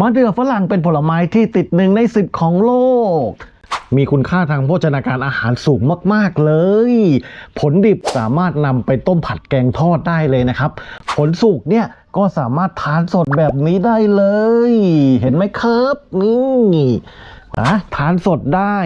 มะเดื่อฝรั่งเป็นผลไม้ที่ติดหนึ่งในสิบของโลก มีคุณค่าทางโภชนาการอาหารสูงมาก ๆ เลย ผลดิบสามารถนำไปต้มผัดแกงทอดได้เลยนะครับ ผลสุกเนี่ยก็สามารถทานสดแบบนี้ได้เลย เห็นไหมครับนี่นะทานสดได้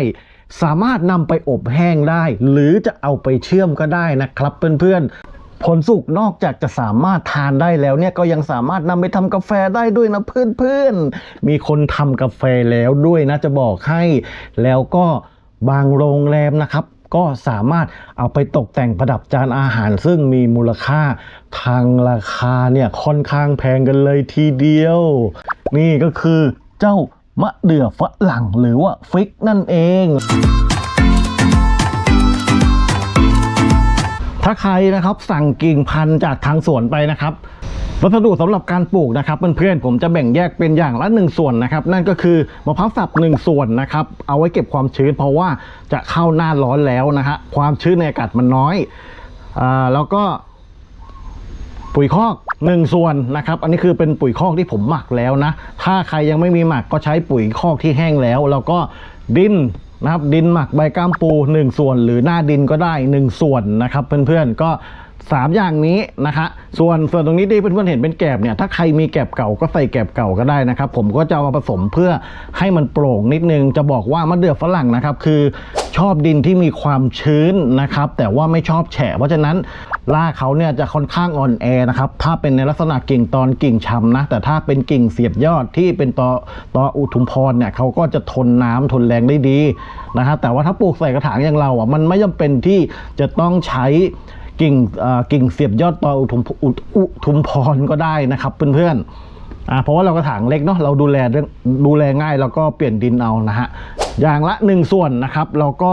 สามารถนำไปอบแห้งได้ หรือจะเอาไปเชื่อมก็ได้นะครับเพื่อนๆ ผลสุกนอกจากจะสามารถทานได้แล้วเนี่ยก็ยังสามารถนำไปทำกาแฟได้ด้วยนะเพื่อนๆ มีคนทำกาแฟแล้วด้วยนะจะบอกให้ แล้วก็บางโรงแรมนะครับ ก็สามารถเอาไปตกแต่งประดับจานอาหาร ซึ่งมีมูลค่าทางราคาเนี่ยค่อนข้างแพงกันเลยทีเดียว นี่ก็คือเจ้ามะเดื่อฝรั่งหรือว่าฟิกนั่นเอง ถ้าใครนะครับสั่งกิ่งพันธุ์จากทางสวนไปนะครับ วัสดุสำหรับการปลูกนะครับเพื่อนๆผมจะแบ่งแยกเป็นอย่างละหนึ่งส่วนนะครับ นั่นก็คือมะพร้าวสับหนึ่งส่วนนะครับ เอาไว้เก็บความชื้นเพราะว่าจะเข้าหน้าร้อนแล้วนะฮะความชื้นในอากาศมันน้อยอ่าแล้วก็ปุ๋ยคอกหนึ่งส่วนนะครับ อันนี้คือเป็นปุ๋ยคอกที่ผมหมักแล้วนะ ถ้าใครยังไม่มีหมักก็ใช้ปุ๋ยคอกที่แห้งแล้ว แล้วก็ดิน นะครับดินหมักใบก้ามปู 1 ส่วน หรือหน้าดินก็ได้ 1 ส่วนนะครับเพื่อนๆก็ 3 อย่างนี้นะคะส่วนส่วนตรงนี้ที่เพื่อนๆเห็นเป็นแกบเนี่ยถ้าใครมีแกบเก่าก็ใส่แกบเก่าก็ได้นะครับ ผมก็จะเอามาผสมเพื่อให้มันโปร่งนิดนึง จะบอกว่ามะเดื่อฝรั่งนะครับคือชอบดินที่มีความชื้นนะครับ แต่ว่าไม่ชอบแฉะ เพราะฉะนั้นรากเขาเนี่ยจะค่อนข้างอ่อนแอนะครับ ถ้าเป็นในลักษณะกิ่งตอนกิ่งชำนะ แต่ถ้าเป็นกิ่งเสียบยอดที่เป็นตอตออุทุมพรเนี่ยเขาก็จะทนน้ำทนแรงได้ดีนะครับแต่ว่าถ้าปลูกใส่กระถางอย่างเราอะมันไม่จำเป็นที่จะต้องใช้ กิ่งเอ่อกิ่งเสียบยอดตออุทุมอุอุทุมพรก็ได้นะครับเพื่อนๆอ่าเพราะว่าเรากระถางเล็กเนาะเราดูแลเรื่องดูแลง่ายแล้วก็เปลี่ยนดินเอานะฮะอย่างละหนึ่งส่วนนะครับแล้วก็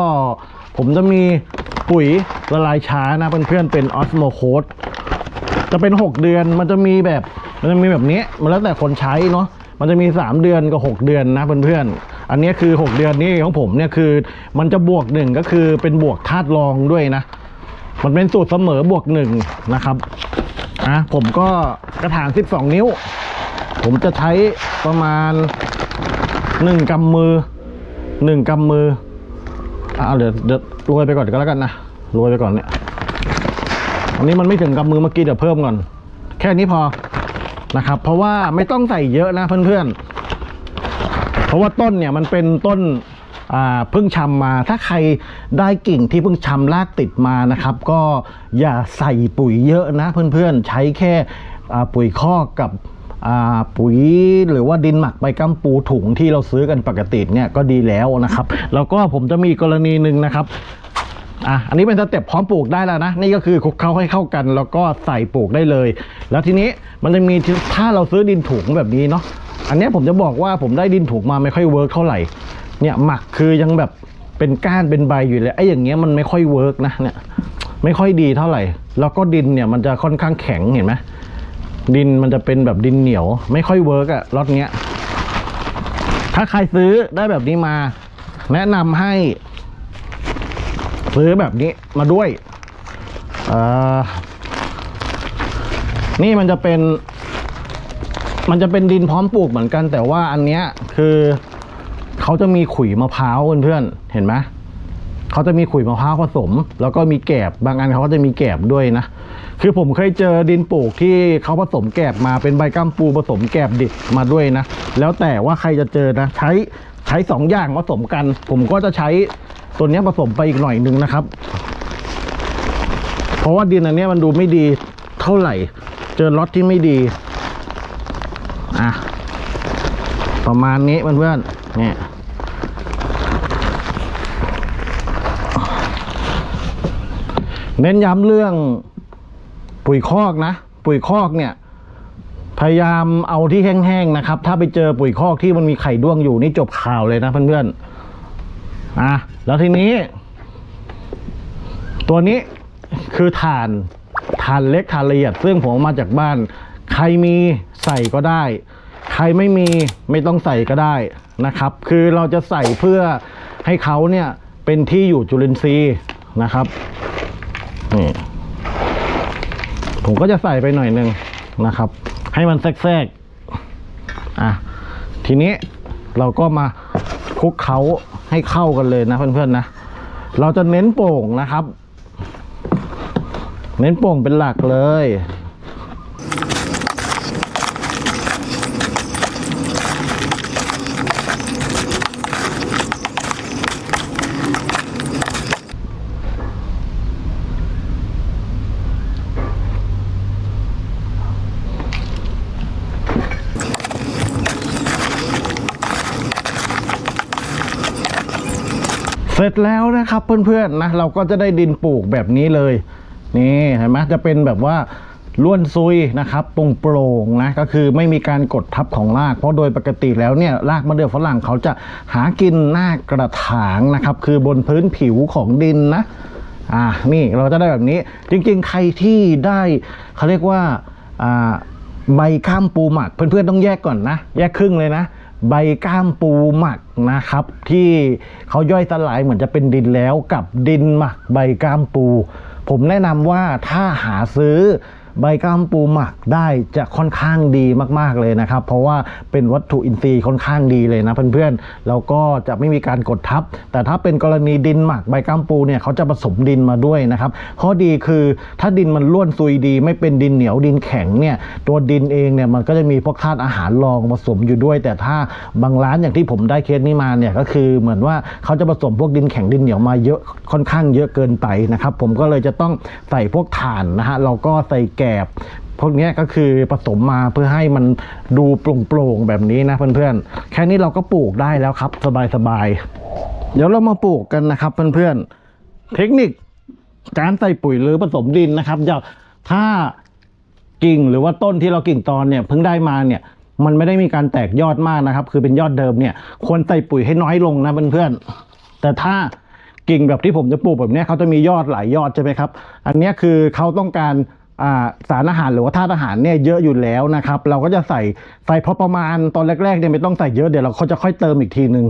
ผมจะมีปุ๋ยละลายช้านะเพื่อนๆเป็นออสโมโคดจะเป็น 6 เดือนมันจะมีแบบมันจะมีแบบนี้มันแล้วแต่คนใช้เนาะมันจะมี 3 เดือนกับ 6 เดือนนะเพื่อนๆ อันนี้คือ 6 เดือนนี้ของผมเนี่ยคือมันจะบวกหนึ่งก็คือเป็นบวกธาตุรองด้วยนะ มันเป็นสูตรเสมอบวกหนึ่งนะครับอะผมก็กระถาง 12 นิ้ว ผมจะใช้ประมาณ 1กำมือ 1กำมืออะเอาเดี๋ยวเดี๋ยวโรยไปก่อนก็แล้วกันนะโรยไปก่อนเนี่ยอันนี้มันไม่ถึงกำมือเมื่อกี้เดี๋ยวเพิ่มก่อน แค่นี้พอนะครับ เพราะว่าไม่ต้องใส่เยอะนะเพื่อนๆเพราะว่าต้นเนี่ยมันเป็นต้น เพิ่งชำมา ถ้าใครได้กิ่งที่เพิ่งชำรากติดมานะครับ ก็อย่าใส่ปุ๋ยเยอะนะเพื่อนๆ ใช้แค่ปุ๋ยคอกกับปุ๋ยหรือว่าดินหมักใบกัมปูถุงที่เราซื้อกันปกติเนี่ยก็ดีแล้วนะครับ แล้วก็ผมจะมีกรณีหนึ่งนะครับอะอันนี้เป็นสเต็ปพร้อมปลูกได้แล้วนะ นี่ก็คือคลุกเคล้าให้เข้ากัน แล้วก็ใส่ปลูกได้เลย แล้วทีนี้มันจะมีถ้าเราซื้อดินถุงแบบนี้เนาะอันนี้ผมจะบอกว่าผมได้ดินถุงมาไม่ค่อยเวิร์กเท่าไหร่ เนี่ยหมักคือยังแบบเป็นก้านเป็นใบอยู่เลยไอ้อย่างเงี้ยมันไม่ค่อยเวิร์กนะเนี่ยไม่ค่อยดีเท่าไหร่ แล้วก็ดินเนี่ยมันจะค่อนข้างแข็งเห็นไหมดินมันจะเป็นแบบดินเหนียว ไม่ค่อยเวิร์กอะรถเนี้ยถ้าใครซื้อได้แบบนี้มา แนะนำให้ ซื้อแบบนี้มาด้วยอ่อนี่มันจะเป็น มันจะเป็นดินพร้อมปลูกเหมือนกัน แต่ว่าอันเนี้ยคือ เขาจะมีขุยมะพร้าวเพื่อนๆเห็นไหมเขาจะมีขุยมะพร้าวผสม แล้วก็มีแกบบางอันเขาก็จะมีแกบด้วยนะ คือผมเคยเจอดินปลูกที่เขาผสมแกบมาเป็นใบก้ามปูผสมแกบดิบมาด้วยนะ แล้วแต่ว่าใครจะเจอนะใช้ใช้สองอย่างผสมกัน ผมก็จะใช้ตัวนี้ผสมไปอีกหน่อยหนึ่งนะครับ เพราะว่าดินอันนี้มันดูไม่ดีเท่าไหร่ เจอล็อตที่ไม่ดี อะ ประมาณนี้เพื่อนๆ เนี่ยเน้นย้ำเรื่องปุ๋ยคอกนะ ปุ๋ยคอกเนี่ย พยายามเอาที่แห้งๆนะครับ ถ้าไปเจอปุ๋ยคอกที่มันมีไข่ด้วงอยู่นี่จบข่าวเลยนะเพื่อนๆอะแล้วทีนี้ ตัวนี้คือถ่านถ่านเล็กถ่านละเอียดซึ่งผมมาจากบ้าน ใครมีใส่ก็ได้ ใครไม่มีไม่ต้องใส่ก็ได้ นะครับ คือเราจะใส่เพื่อให้เขาเนี่ยเป็นที่อยู่จุลินทรีย์นะครับนี่ผมก็จะใส่ไปหน่อยหนึ่งนะครับ ให้มันแทรกๆอะทีนี้เราก็มาคลุกเคล้าให้เข้ากันเลยนะเพื่อนๆนะ เราจะเน้นโป่งนะครับ เน้นโป่งเป็นหลักเลย ร็จแล้วนะครับเพื่อนๆนะเราก็จะได้ดินปลูกแบบนี้เลย นี่เห็นไหมจะเป็นแบบว่าล้วนซุยนะครับโปร่งๆนะก็คือไม่มีการกดทับของราก เพราะโดยปกติแล้วเนี่ยรากมะเดื่อฝรั่งเขาจะหากินหน้ากระถางนะครับ คือบนพื้นผิวของดินนะอ่านี่เราจะได้แบบนี้จริงๆ ใครที่ได้เขาเรียกว่าอ่าใบก้ามปูหมักเพื่อนๆต้องแยกก่อนนะ แยกครึ่งเลยนะ ใบก้ามปูหมักนะครับ ที่เขาย่อยสลายเหมือนจะเป็นดินแล้วกับดินหมักใบก้ามปู ผมแนะนำว่าถ้าหาซื้อ ใบก้ามปูหมักได้จะค่อนข้างดีมาก ๆเลยนะครับ เพราะว่าเป็นวัตถุอินทรีย์ค่อนข้างดีเลยนะเพื่อนๆแล้วก็จะไม่มีการกดทับ แต่ถ้าเป็นกรณีดินหมักใบก้ามปูเนี่ยเขาจะผสมดินมาด้วยนะครับข้อดีคือถ้าดินมันร่วนซุยดี ไม่เป็นดินเหนียวดินแข็งเนี่ยตัวดินเองเนี่ยมันก็จะมีพวกธาตุอาหารรองผสมอยู่ด้วย แต่ถ้าบางร้านอย่างที่ผมได้เคสนี้มาเนี่ยก็คือเหมือนว่าเขาจะผสมพวกดินแข็งดินเหนียวมาเยอะค่อนข้างเยอะเกินไปนะครับผมก็เลยจะต้องใส่พวกถ่านนะฮะเราก็ใส่แกบพวกนี้ก็คือผสมมาเพื่อให้มันดูโปร่งๆแบบนี้นะเพื่อนๆ แค่นี้เราก็ปลูกได้แล้วครับ สบายๆ เดี๋ยวเรามาปลูกกันนะครับ เพื่อนๆ เทคนิคการใส่ปุ๋ยหรือผสมดินนะครับอย่าถ้ากิ่งหรือว่าต้นที่เรากิ่งตอนเนี่ยเพิ่งได้มาเนี่ย มันไม่ได้มีการแตกยอดมากนะครับ คือเป็นยอดเดิมเนี่ยควรใส่ปุ๋ยให้น้อยลงนะเพื่อนๆ แต่ถ้ากิ่งแบบที่ผมจะปลูกแบบนี้เขาจะมียอดหลายยอดใช่ไหมครับ อันนี้คือเขาต้องการ สารอาหารหรือว่าธาตุอาหารเนี่ยเยอะอยู่แล้วนะครับ เราก็จะใส่ใส่พอประมาณตอนแรกๆเนี่ยไม่ต้องใส่เยอะเดี๋ยวเราเขาจะค่อยเติมอีกทีหนึ่ง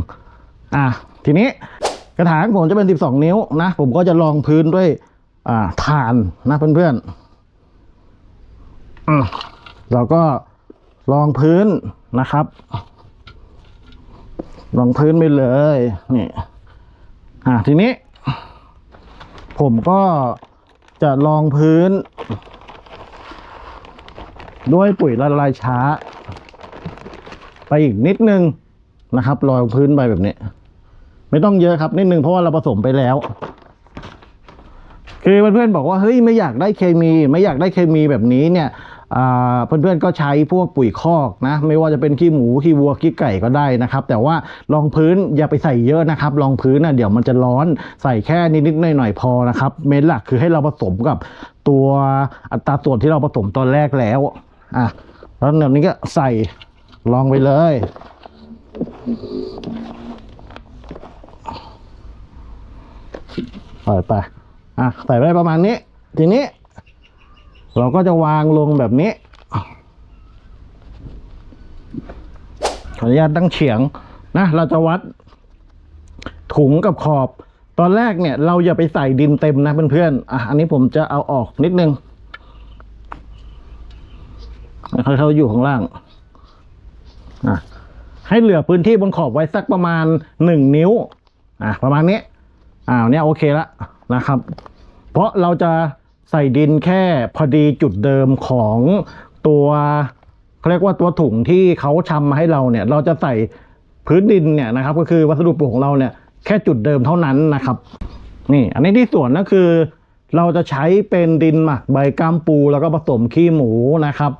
อะทีนี้กระถางผมจะเป็น 12 นิ้วนะ ผมก็จะรองพื้นด้วยอ่าถ่านนะเพื่อนๆเราก็รองพื้นนะครับรองพื้นไปเลยนี่อ่าทีนี้ ผมก็จะรองพื้น ด้วยปุ๋ยละลายช้า ไปอีกนิดนึงนะครับรองพื้นไปแบบนี้ ไม่ต้องเยอะครับนิดนึงเพราะว่าเราผสมไปแล้ว คือเพื่อนๆบอกว่าเฮ้ยไม่อยากได้เคมี ไม่อยากได้เคมีแบบนี้เนี่ยอ่าเพื่อนๆก็ใช้พวกปุ๋ยคอกนะ ไม่ว่าจะเป็นขี้หมูขี้วัวขี้ไก่ก็ได้นะครับ แต่ว่ารองพื้นอย่าไปใส่เยอะนะครับรองพื้นนะเดี๋ยวมันจะร้อนใส่แค่นิดๆหน่อยๆพอนะครับ เมนหลักคือให้เราผสมกับตัวอัตราส่วนที่เราผสมตอนแรกแล้ว อะแล้วแบบนี้ก็ใส่ลองไปเลย ปล่อยไป อะ ใส่ไว้ประมาณนี้ ทีนี้ เราก็จะวางลงแบบนี้ ขออนุญาตตั้งเฉียงนะ เราจะวัดถุงกับขอบ ตอนแรกเนี่ย เราอย่าไปใส่ดินเต็มนะเพื่อนๆ อะ อันนี้ผมจะเอาออกนิดนึง เขาเขาอยู่ข้างล่างอะให้เหลือพื้นที่บนขอบไว้สักประมาณหนึ่งนิ้วอะประมาณนี้อ่าเนี่ยโอเคละนะครับ เพราะเราจะใส่ดินแค่พอดีจุดเดิมของตัวเขาเรียกว่าตัวถุงที่เขาชำมาให้เราเนี่ย เราจะใส่พื้นดินเนี่ยนะครับ ก็คือวัสดุปลูกของเราเนี่ยแค่จุดเดิมเท่านั้นนะครับ นี่อันนี้ที่ส่วนก็คือ เราจะใช้เป็นดินหมักใบก้ามปูแล้วก็ผสมขี้หมูนะครับ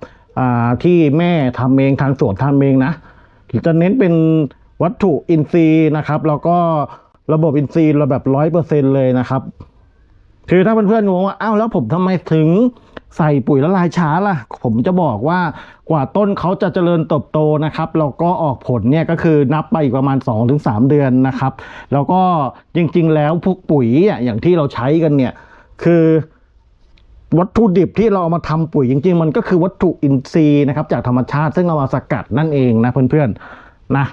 ที่แม่ทำเองทางสวนทำเองนะจะเน้นเป็นวัตถุอินทรีย์นะครับ แล้วก็ระบบอินทรีย์เราแบบร้อยเปอร์เซ็นเลยนะครับ คือถ้าเพื่อนๆงงว่าอ้าวแล้วผมทำไมถึงใส่ปุ๋ยละลายช้าล่ะ ผมจะบอกว่ากว่าต้นเขาจะเจริญเติบโตนะครับแล้วก็ออกผลเนี่ยก็คือนับไปอีกประมาณ 2-3 เดือนนะครับ แล้วก็จริงๆ แล้วพวกปุ๋ยอะอย่างที่เราใช้กันเนี่ย คือ วัตถุดิบที่เราเอามาทำปุ๋ยจริง ๆ มันก็คือวัตถุอินทรีย์นะครับ จากธรรมชาติซึ่งเอามาสกัดนั่นเองนะเพื่อนๆนะ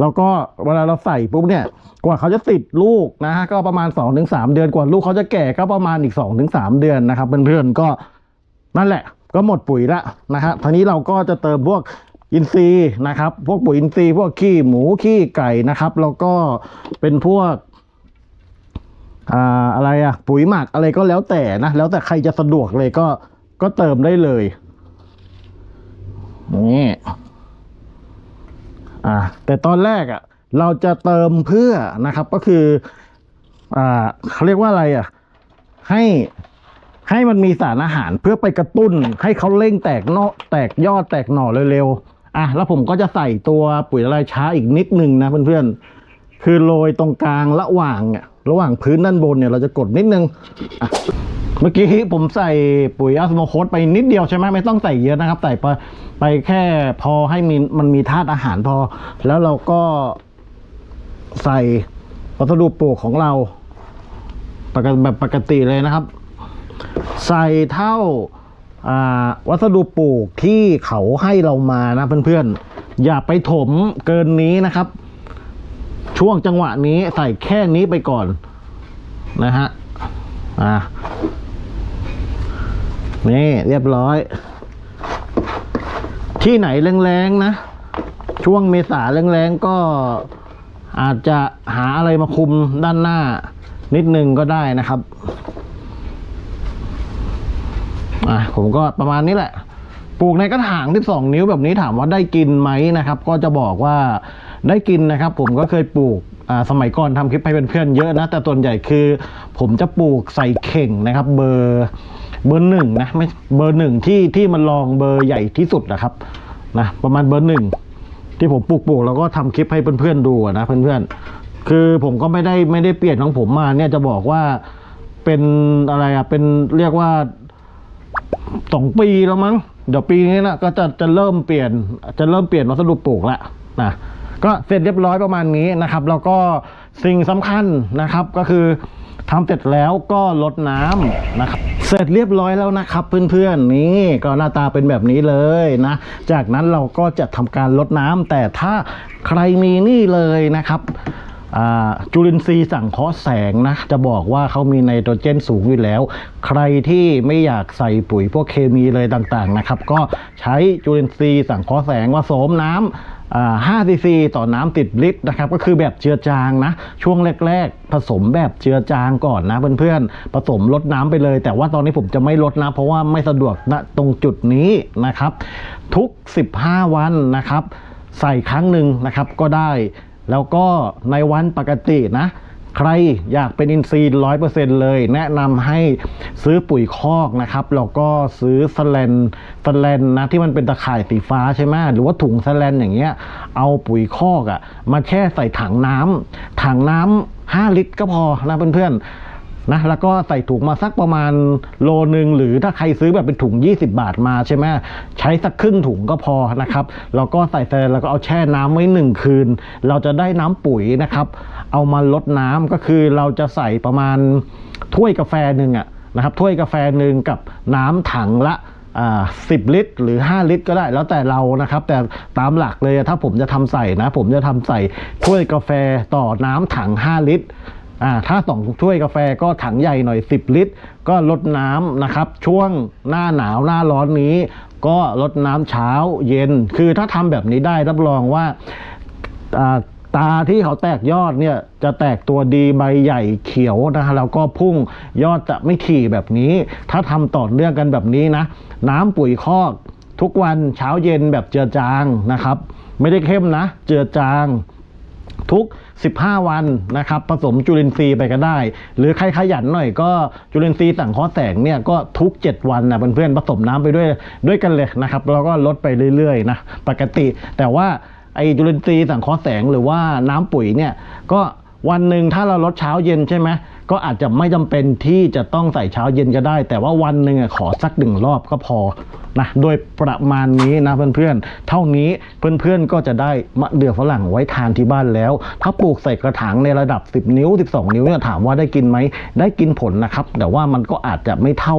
แล้วก็เวลาเราใส่ปุ๊บเนี่ยกว่าเขาจะติดลูกนะฮะก็ประมาณ 2-3 เดือนกว่าลูกเขาจะแก่ก็ประมาณอีก 2-3 เดือนนะครับเพื่อนๆก็นั่นแหละ ก็หมดปุ๋ยละนะฮะทีนี้เราก็จะเติมพวกอินทรีย์นะครับ พวกปุ๋ยอินทรีย์พวกขี้หมูขี้ไก่นะครับ แล้วก็เป็นพวก อ่าอะไรอะปุ๋ยหมักอะไรก็แล้วแต่นะ แล้วแต่ใครจะสะดวกเลยก็ก็เติมได้เลยนี่อ่าแต่ตอนแรกอะเราจะเติมเพื่อนะครับก็คืออ่าเขาเรียกว่าอะไรอะให้ให้มันมีสารอาหารเพื่อไปกระตุ้น ให้เขาเร่งแตกเนาะแตกยอดแตกหน่อเร็วๆอะแล้วผมก็จะใส่ตัวปุ๋ยละลายช้าอีกนิดนึงนะเพื่อนๆคือโรยตรงกลางระหว่างเนี่ย ระหว่างพื้นด้านบนเนี่ยเราจะกดนิดนึงอะเมื่อกี้ผมใส่ปุ๋ยอัสโมโคสไปนิดเดียวใช่ไหมไม่ต้องใส่เยอะนะครับ ใส่ไปไปแค่พอให้มีมันมีธาตุอาหารพอ แล้วเราก็ใส่วัสดุปลูกของเราปกติแบบปกติเลยนะครับ ใส่เท่าอ่าวัสดุปลูกที่เขาให้เรามานะเพื่อนๆ อย่าไปถมเกินนี้นะครับ ช่วงจังหวะนี้ใส่แค่นี้ไปก่อนนะฮะอ่านี่เรียบร้อย ที่ไหนแรงๆนะ ช่วงเมษาแรงๆก็อาจจะหาอะไรมาคุมด้านหน้า นิดนึงก็ได้นะครับอะผมก็ประมาณนี้แหละ ปลูกในกระถาง12นิ้วแบบนี้ถามว่าได้กินไหมนะครับ ก็จะบอกว่า ได้กินนะครับ ผมก็เคยปลูกสมัยก่อนทำคลิปให้เพื่อนๆเยอะนะ แต่ส่วนใหญ่คือ ผมจะปลูกใส่เข่งนะครับ เบอร์เบอร์หนึ่งนะไม่เบอร์หนึ่งที่ที่มันลองเบอร์ใหญ่ที่สุดนะครับนะประมาณเบอร์หนึ่งที่ผมปลูกปลูกแล้วก็ทำคลิปให้เพื่อนๆดูอะนะเพื่อนๆคือผมก็ไม่ได้ไม่ได้เปลี่ยนของผมมาเนี่ยจะบอกว่าเป็นอะไรอะเป็นเรียกว่าสองปีแล้วมั้งเดี๋ยวปีนี้นะก็จะจะเริ่มเปลี่ยนจะเริ่มเปลี่ยนวัสดุปลูกแล้วนะ ก็เสร็จเรียบร้อยประมาณนี้นะครับ แล้วก็สิ่งสำคัญนะครับก็คือทำเสร็จแล้วก็ลดน้ำนะครับ เสร็จเรียบร้อยแล้วนะครับ เพื่อนๆนี่ก็หน้าตาเป็นแบบนี้เลยนะ จากนั้นเราก็จะทำการลดน้ำแต่ถ้าใครมีนี่เลยนะครับจุลินทรีย์สังเคราะห์แสงนะ จะบอกว่าเขามีไนโตรเจนสูงอยู่แล้ว ใครที่ไม่อยากใส่ปุ๋ยพวกเคมีเลยต่างๆนะครับ ก็ใช้จุลินทรีย์สังเคราะห์แสงผสมน้ำอ่า 5ซีซีต่อน้ำติดลิตรนะครับก็คือแบบเจือจางนะ ช่วงแรก ๆ ผสมแบบเจือจางก่อนนะเพื่อนๆผสมลดน้ำไปเลย แต่ว่าตอนนี้ผมจะไม่ลดนะ เพราะว่าไม่สะดวกณตรงจุดนี้นะครับ ทุก 15 วันนะครับ ใส่ครั้งหนึ่งนะครับก็ได้ แล้วก็ในวันปกตินะ ใครอยากเป็นอินทรีย์ร้อยเปอร์เซ็นเลย แนะนำให้ซื้อปุ๋ยคอกนะครับแล้วก็ซื้อสแลนสแลนนะที่มันเป็นตะข่ายสีฟ้าใช่ไหมหรือว่าถุงสแลนอย่างเงี้ย เอาปุ๋ยคอกอะ่ะมาแช่ใส่ถังน้ำถังน้ำห้าลิตรก็พอนะเพื่อนๆ นะแล้วก็ใส่ถุงมาสักประมาณโลนึงหรือถ้าใครซื้อแบบเป็นถุง 20 บาทมาใช่ไหมใช้สักครึ่งถุงก็พอนะครับแล้วก็ใส่เสร็จแล้วก็เอาแช่น้ำไว้หนึ่งคืน เราจะได้น้ำปุ๋ยนะครับเอามาลดน้ำก็คือเราจะใส่ประมาณถ้วยกาแฟหนึ่งอะนะครับถ้วยกาแฟหนึ่งกับน้ำถังละอ่าสิบลิตร หรือ 5 ลิตร ก็ได้แล้วแต่เรานะครับ แต่ตามหลักเลยถ้าผมจะทำใส่นะ ผมจะทำใส่ถ้วยกาแฟต่อน้ำถัง 5 ลิตร ถ้าสองถ้วยกาแฟก็ถังใหญ่หน่อย 10 ลิตร ก็ลดน้ำนะครับ ช่วงหน้าหนาวหน้าร้อนนี้ ก็ลดน้ำเช้าเย็น คือถ้าทำแบบนี้ได้รับรองว่าตาที่เขาแตกยอดเนี่ยจะแตกตัวดีใบใหญ่เขียวนะฮะแล้วก็พุ่งยอดจะไม่ถี่แบบนี้ ถ้าทำต่อเนื่องกันแบบนี้นะ น้ำปุ๋ยคอกทุกวันเช้าเย็นแบบเจือจางนะครับ ไม่ได้เข้มนะ เจือจาง ทุก 15 วันนะครับผสมจุลินทรีย์ไปก็ได้ หรือใครขยันหน่อยก็จุลินทรีย์สังเคราะห์แสงเนี่ยก็ทุก 7 วันนะเพื่อนๆผสมน้ำไปด้วยด้วยกันเลยนะครับแล้วก็ลดไปเรื่อยๆนะปกติ แต่ว่าไอจุลินทรีย์สังเคราะห์แสงหรือว่าน้ำปุ๋ยเนี่ยก็ วันหนึ่งถ้าเราลดเช้าเย็นใช่ไหมก็อาจจะไม่จำเป็นที่จะต้องใส่เช้าเย็นก็ได้ แต่ว่าวันหนึ่งขอสักหนึ่งรอบก็พอนะโดยประมาณนี้นะเพื่อนๆ เท่านี้เพื่อนๆก็จะได้มะเดื่อฝรั่งไว้ทานที่บ้านแล้ว ถ้าปลูกใส่กระถางในระดับ 10 นิ้ว 12 นิ้วเนี่ยถามว่าได้กินไหมได้กินผลนะครับ แต่ว่ามันก็อาจจะไม่เท่า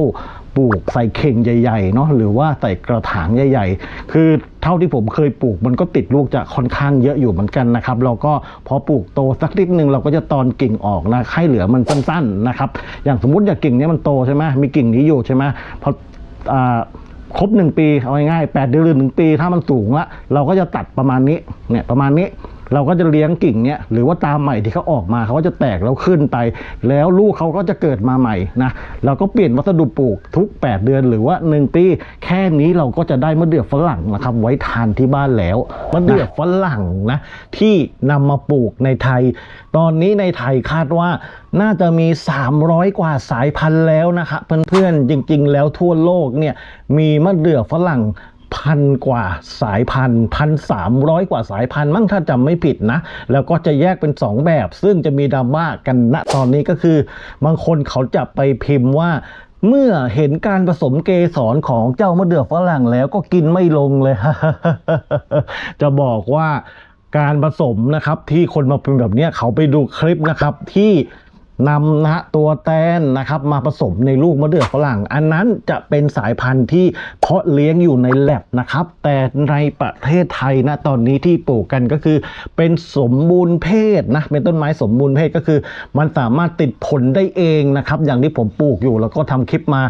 ปลูกใส่เข่งใหญ่ๆเนาะหรือว่าใส่กระถางใหญ่ ๆ คือเท่าที่ผมเคยปลูกมันก็ติดลูกจะค่อนข้างเยอะอยู่เหมือนกันนะครับเราก็พอปลูกโตสักนิดนึงเราก็จะตอนกิ่งออกนะให้เหลือมันสั้นๆนะครับอย่างสมมติอย่างกิ่งนี้มันโตใช่ไหมมีกิ่งนี้อยู่ใช่ไหมพอครบหนึ่งปีเอาง่ายๆแปดเดือนหรือหนึ่งปี ถ้ามันสูงละเราก็จะตัดประมาณนี้เนี่ยประมาณนี้ เราก็จะเลี้ยงกิ่งเนี่ยหรือว่าตามใหม่ที่เขาออกมาเขาก็จะแตกแล้วขึ้นไป แล้วลูกเขาก็จะเกิดมาใหม่นะเราก็เปลี่ยนวัสดุปลูกทุก 8 เดือนหรือว่า 1 ปี แค่นี้เราก็จะได้มะเดื่อฝรั่งนะครับ ไว้ทานที่บ้านแล้วมะเดื่อฝรั่งนะที่นำมาปลูกในไทย ตอนนี้ในไทยคาดว่าน่าจะมี 300 กว่าสายพันธุ์แล้วนะครับเพื่อนๆจริง ๆ แล้วทั่วโลกเนี่ยมีมะเดื่อฝรั่ง พันกว่าสายพันธุ์พันสามร้อยกว่าสายพันธุ์มั้งถ้าจำไม่ผิดนะ แล้วก็จะแยกเป็น 2 แบบ ซึ่งจะมีดราม่ากันณตอนนี้ก็คือ บางคนเขาจะไปพิมพ์ว่าเมื่อเห็นการผสมเกสรของเจ้ามะเดื่อฝรั่งแล้วก็กินไม่ลงเลย จะบอกว่าการผสมนะครับที่คนมาเป็นแบบนี้เขาไปดูคลิปนะครับที่ นำนะตัวแตนนะครับมาผสมในลูกมะเดื่อฝรั่ง อันนั้นจะเป็นสายพันธุ์ที่เพาะเลี้ยงอยู่ในแลบนะครับ แต่ในประเทศไทยนะตอนนี้ที่ปลูกกันก็คือ เป็นสมบูรณ์เพศนะเป็นต้นไม้สมบูรณ์เพศก็คือ มันสามารถติดผลได้เองนะครับอย่างที่ผมปลูกอยู่แล้วก็ทำคลิปมา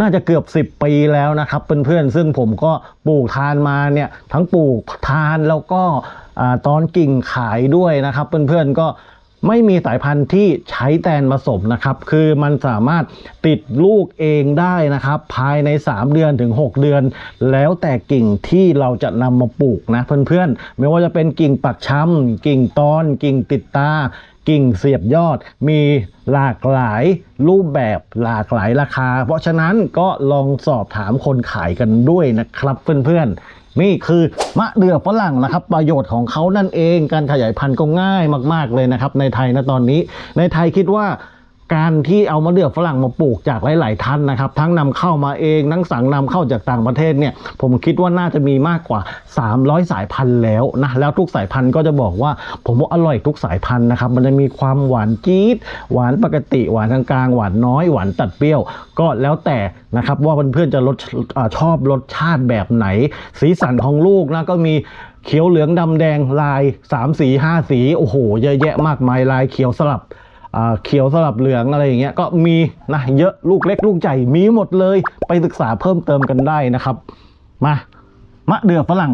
น่าจะเกือบ 10 ปีแล้วนะครับเพื่อนๆซึ่งผมก็ปลูกทานมาเนี่ยทั้งปลูกทานแล้วก็อตอนกิ่งขายด้วยนะครับ เพื่อนๆก็ ไม่มีสายพันธุ์ที่ใช้แตนผสมนะครับ คือมันสามารถติดลูกเองได้นะครับ ภายใน 3 เดือนถึง 6 เดือน แล้วแต่กิ่งที่เราจะนำมาปลูกนะเพื่อนๆ ไม่ว่าจะเป็นกิ่งปักช้ำกิ่งตอน กิ่งติดตากิ่งเสียบยอดมีหลากหลายรูปแบบหลากหลายราคา เพราะฉะนั้นก็ลองสอบถามคนขายกันด้วยนะครับเพื่อนๆ นี่คือมะเดื่อฝรั่งนะครับประโยชน์ของเขานั่นเองการขยายพันธุ์ก็ง่ายมาก ๆเลยนะครับในไทยนะตอนนี้ ในไทยคิดว่า การที่เอามะเดื่อฝรั่งมาปลูกจากหลาย ๆ ท่านนะครับ ทั้งนำเข้ามาเองทั้งสั่งนำเข้าจากต่างประเทศเนี่ยผมคิดว่าน่าจะมีมากกว่า 300 สายพันธุ์แล้วนะแล้วทุกสายพันธุ์ก็จะบอกว่า ผมว่าอร่อยทุกสายพันธุ์นะครับมันจะมีความหวานจี๊ดหวานปกติหวานกลางหวานน้อยหวานตัดเปรี้ยว ก็แล้วแต่นะครับว่าเพื่อนๆจะรสชอบรสชาติแบบไหน สีสันของลูกนะก็มีเขียวเหลืองดำแดงลาย 3 สี 5 สี โอ้โห เยอะแยะมากมายลายเขียวสลับ เขียวสลับเหลืองอะไรอย่างเงี้ยก็มีนะเยอะลูกเล็กลูกใหญ่มีหมดเลย ไปศึกษาเพิ่มเติมกันได้นะครับ มามะเดือฝรั่ง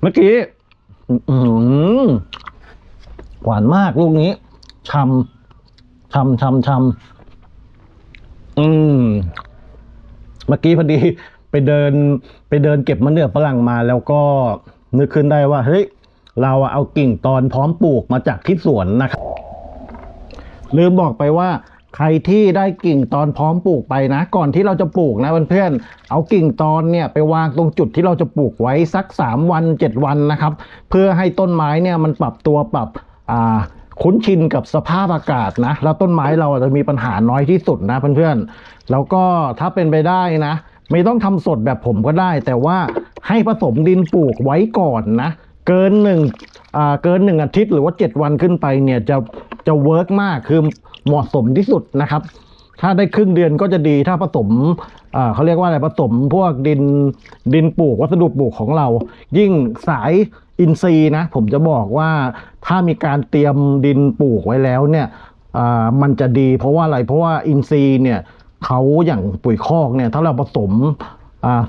เมื่อกี้อื้อหือหวานมากลูกนี้ชำชำชำชำอืมเมื่อกี้พอดีไปเดินไปเดินเก็บมะเดือฝรั่งมาแล้วก็นึกขึ้นได้ว่าเฮ้ยเราอะเอากิ่งตอนพร้อมปลูกมาจากที่สวนนะครับ ลืมบอกไปว่าใครที่ได้กิ่งตอนพร้อมปลูกไปนะ ก่อนที่เราจะปลูกนะเพื่อนๆเอากิ่งตอนเนี่ยไปวางตรงจุดที่เราจะปลูกไว้สัก 3 วัน 7 วันนะครับ เพื่อให้ต้นไม้เนี่ยมันปรับตัวปรับอ่าคุ้นชินกับสภาพอากาศนะ แล้วต้นไม้เราจะมีปัญหาน้อยที่สุดนะเพื่อนๆแล้วก็ถ้าเป็นไปได้นะ ไม่ต้องทำสดแบบผมก็ได้ แต่ว่าให้ผสมดินปลูกไว้ก่อนนะ เกินหนึ่งเกินหนึ่งอาทิตย์หรือว่า 7 วันขึ้นไปเนี่ยจะ จะเวิร์กมากคือเหมาะสมที่สุดนะครับ ถ้าได้ครึ่งเดือนก็จะดีถ้าผสมเขาเรียกว่าอะไรผสมพวกดินดินปลูกวัสดุปลูกของเรา ยิ่งสายอินทรีย์นะ ผมจะบอกว่าถ้ามีการเตรียมดินปลูกไว้แล้วเนี่ยมันจะดีเพราะว่าอะไรเพราะว่าอินทรีย์เนี่ยเขาอย่างปุ๋ยคอกเนี่ยถ้าเราผสม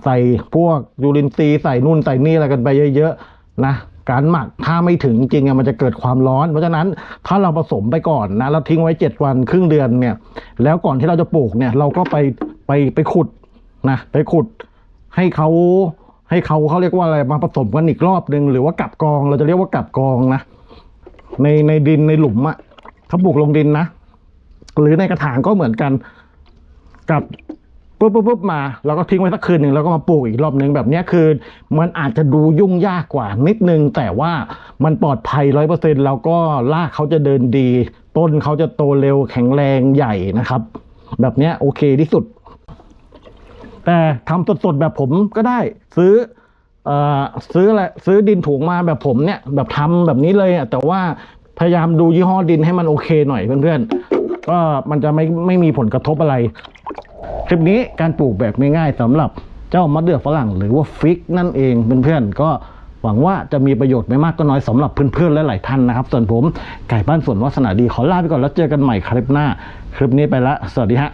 ใส่พวกยูรินทรีย์ใส่นู่นใส่นี่อะไรกันไปเยอะๆนะ การหมักถ้าไม่ถึงจริงอะมันจะเกิดความร้อน เพราะฉะนั้นถ้าเราผสมไปก่อนนะเราทิ้งไว้ 7 วันครึ่งเดือนเนี่ย แล้วก่อนที่เราจะปลูกเนี่ย เราก็ไปไปไปขุดนะไปขุดให้เขาให้เขาเขาเรียกว่าอะไรมาผสมกันอีกรอบหนึ่งหรือว่ากลับกอง เราจะเรียกว่ากลับกองนะในในดินในหลุมอะถ้าปลูกลงดินนะหรือในกระถางก็เหมือนกันกับ ปุ๊บปุ๊บปุ๊บมาแล้วก็ทิ้งไว้สักคืนหนึ่งแล้วก็มาปลูกอีกรอบหนึ่งแบบนี้คือ มันอาจจะดูยุ่งยากกว่านิดนึง แต่ว่ามันปลอดภัยร้อยเปอร์เซ็นต์แล้วก็รากเขาจะเดินดี ต้นเขาจะโตเร็วแข็งแรงใหญ่นะครับ แบบนี้โอเคที่สุด แต่ทำสดๆแบบผมก็ได้ซื้อเออซื้ออะไรซื้อดินถุงมาแบบผมเนี่ยแบบทำแบบนี้เลยอะแต่ว่าพยายามดูยี่ห้อดินให้มันโอเคหน่อยเพื่อนๆก็มันจะไม่ไม่มีผลกระทบอะไร คลิปนี้การปลูกแบบง่ายๆสำหรับเจ้ามะเดื่อฝรั่งหรือว่าฟิกนั่นเองเพื่อนๆก็หวังว่าจะมีประโยชน์ไม่มากก็น้อยสำหรับเพื่อนๆและหลายท่านนะครับ ส่วนผมไก่บ้านสวนวาสนาดีขอลาไปก่อนแล้วเจอกันใหม่คลิปหน้า คลิปนี้ไปละสวัสดีฮะ